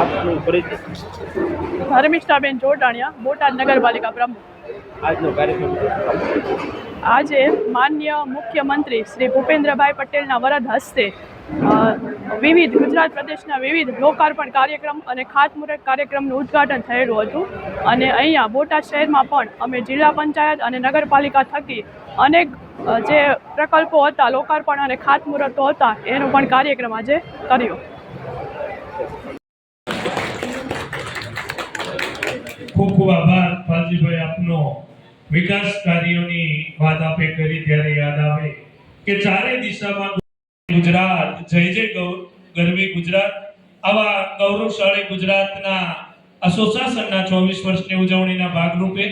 આપનું પરિચય ધર્મિષ્ઠાબેન જોડાણિયા બોટાદ નગરપાલિકા પ્રમુખ. આજનો કાર્યક્રમ આજે માન્ય મુખ્યમંત્રી શ્રી ભૂપેન્દ્રભાઈ પટેલના વરદ હસ્તે વિવિધ ગુજરાત પ્રદેશના વિવિધ લોકાર્પણ કાર્યક્રમ અને ખાતમુહૂર્ત કાર્યક્રમનું ઉદ્ઘાટન થયેલું હતું. અને અહીંયા બોટાદ શહેરમાં પણ અમે જિલ્લા પંચાયત અને નગરપાલિકા થકી અનેક જે પ્રકલ્પો હતા લોકાર્પણ અને ખાતમુહૂર્તો હતા એનો પણ કાર્યક્રમ આજે કર્યો. ખૂબ ખૂબ આભાર પાલજીભાઈ આપનો વિકાસ કાર્યોની વાત આપે કરી ત્યારે યાદ આવે કે ચારે દિશામાં ગુજરાત, જય જય ગૌ- ગરવી ગુજરાત. આવા ગૌરવશાળી ગુજરાતના સુશાસનના ચોવીસ વર્ષની ઉજવણીના ભાગરૂપે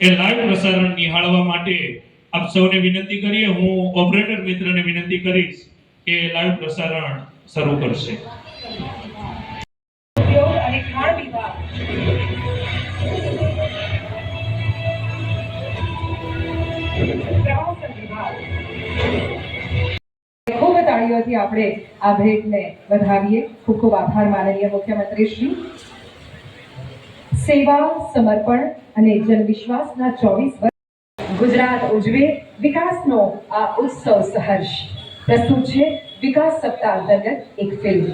એ લાઈવ પ્રસારણ નિહાળવા માટે આપ સૌને વિનંતી કરીએ. હું ઓપરેટર મિત્રને વિનંતી કરીશ કે લાઈવ પ્રસારણ શરૂ કરશે. તાળીઓથી આપણે આ ભેટને વધાવીએ. ખૂબ ખૂબ આભાર માનનીય મુખ્યમંત્રીશ્રી. સેવા, સમર્પણ અને જનવિશ્વાસના ચોવીસ વર્ષ ગુજરાત ઉજવે વિકાસનો આ ઉત્સવ સહર્ષ. પ્રસ્તુત છે વિકાસ સપ્તાહ અંતર્ગત એક ફિલ્મ